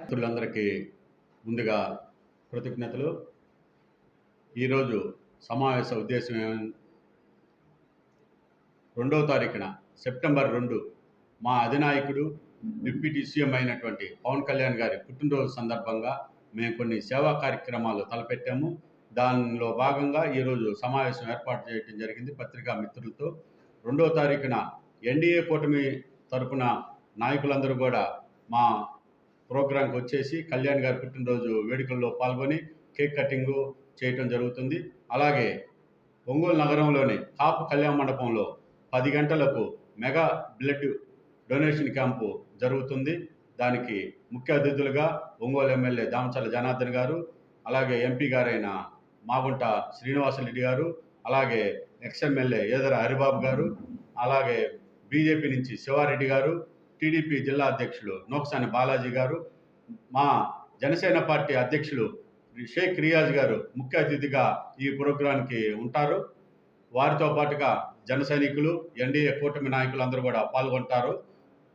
మిత్రులందరికీ ముందుగా కృతజ్ఞతలు. ఈరోజు సమావేశ ఉద్దేశం ఏమన్- రెండవ తారీఖున సెప్టెంబర్ రెండు మా అధినాయకుడు డిప్యూటీ సీఎం అయినటువంటి పవన్ కళ్యాణ్ గారి పుట్టినరోజు సందర్భంగా మేము కొన్ని సేవా కార్యక్రమాలు తలపెట్టాము. దానిలో భాగంగా ఈరోజు సమావేశం ఏర్పాటు చేయడం జరిగింది పత్రికా మిత్రులతో. రెండవ తారీఖున ఎన్డీఏ కూటమి తరపున నాయకులందరూ కూడా మా ప్రోగ్రాంకి వచ్చేసి కళ్యాణ్ గారి పుట్టినరోజు వేడుకల్లో పాల్గొని కేక్ కటింగు చేయటం జరుగుతుంది. అలాగే ఒంగోలు నగరంలోని కాపు కళ్యాణ మండపంలో పది గంటలకు మెగా బ్లడ్ డొనేషన్ క్యాంపు జరుగుతుంది. దానికి ముఖ్య అతిథులుగా ఒంగోలు ఎమ్మెల్యే దామచల్ల జనార్దన్ గారు అలాగే ఎంపీ గారైన మాగుంట శ్రీనివాసరెడ్డి గారు అలాగే ఎక్స్ఎమ్మెల్యే ఏదర హరిబాబు గారు అలాగే బీజేపీ నుంచి శివారెడ్డి గారు టీడీపీ జిల్లా అధ్యక్షులు నోక్సాని బాలాజీ గారు మా జనసేన పార్టీ అధ్యక్షులు షేక్ రియాజ్ గారు ముఖ్య అతిథిగా ఈ ప్రోగ్రాంకి ఉంటారు. వారితో పాటుగా జన సైనికులు ఎన్డీఏ కూటమి నాయకులు అందరూ కూడా పాల్గొంటారు.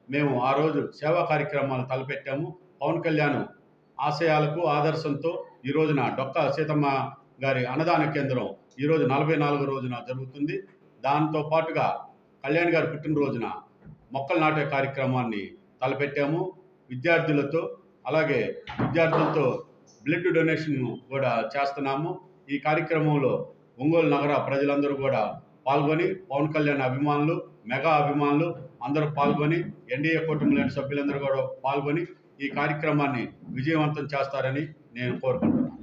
మేము ఆ రోజు సేవా కార్యక్రమాలు తలపెట్టాము. పవన్ కళ్యాణ్ ఆశయాలకు ఆదర్శంతో ఈ రోజున డొక్క సీతమ్మ గారి అన్నదాన కేంద్రం ఈరోజు నలభై నాలుగో రోజున జరుగుతుంది. దాంతో పాటుగా కళ్యాణ్ గారి పుట్టినరోజున మొక్కలు నాటే కార్యక్రమాన్ని తలపెట్టాము. విద్యార్థులతో అలాగే విద్యార్థులతో బ్లడ్ డొనేషన్ కూడా చేస్తున్నాము. ఈ కార్యక్రమంలో ఒంగోలు నగర ప్రజలందరూ కూడా పాల్గొని పవన్ కళ్యాణ్ అభిమానులు మెగా అభిమానులు అందరూ పాల్గొని ఎన్డీఏ కుటుంబంలోని సభ్యులందరూ కూడా పాల్గొని ఈ కార్యక్రమాన్ని విజయవంతం చేస్తారని నేను కోరుకుంటున్నాను.